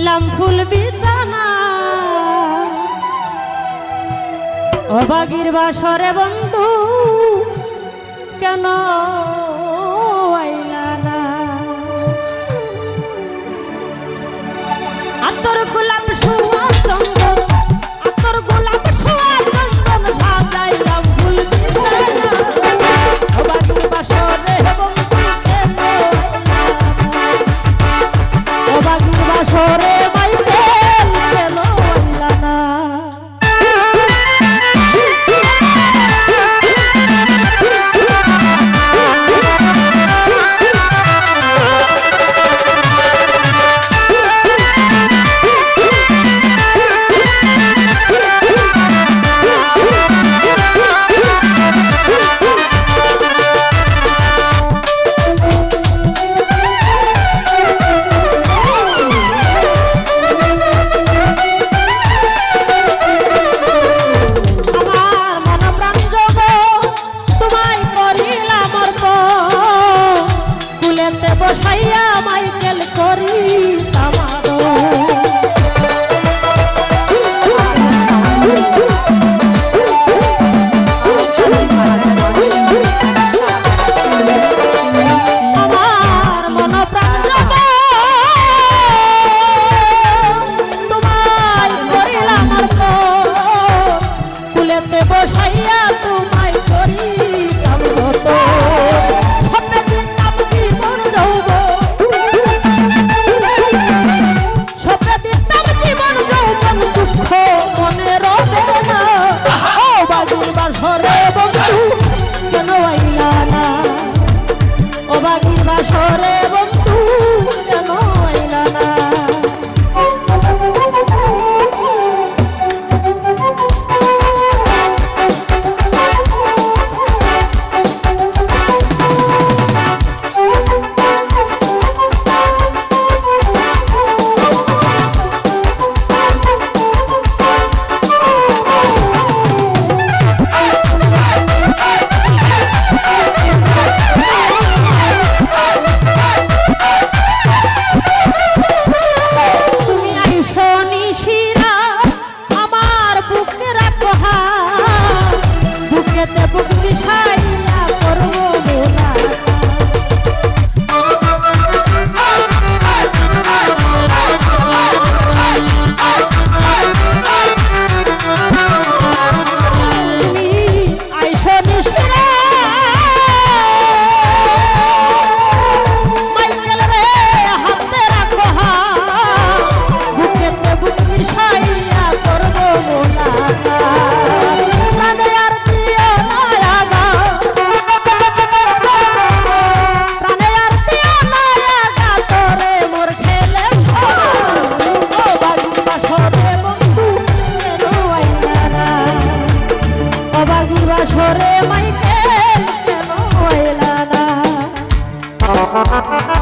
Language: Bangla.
পাইলাম ফুল বিছানা। অবাগির বাসরে বন্ধু কেন Ha ha ha ha!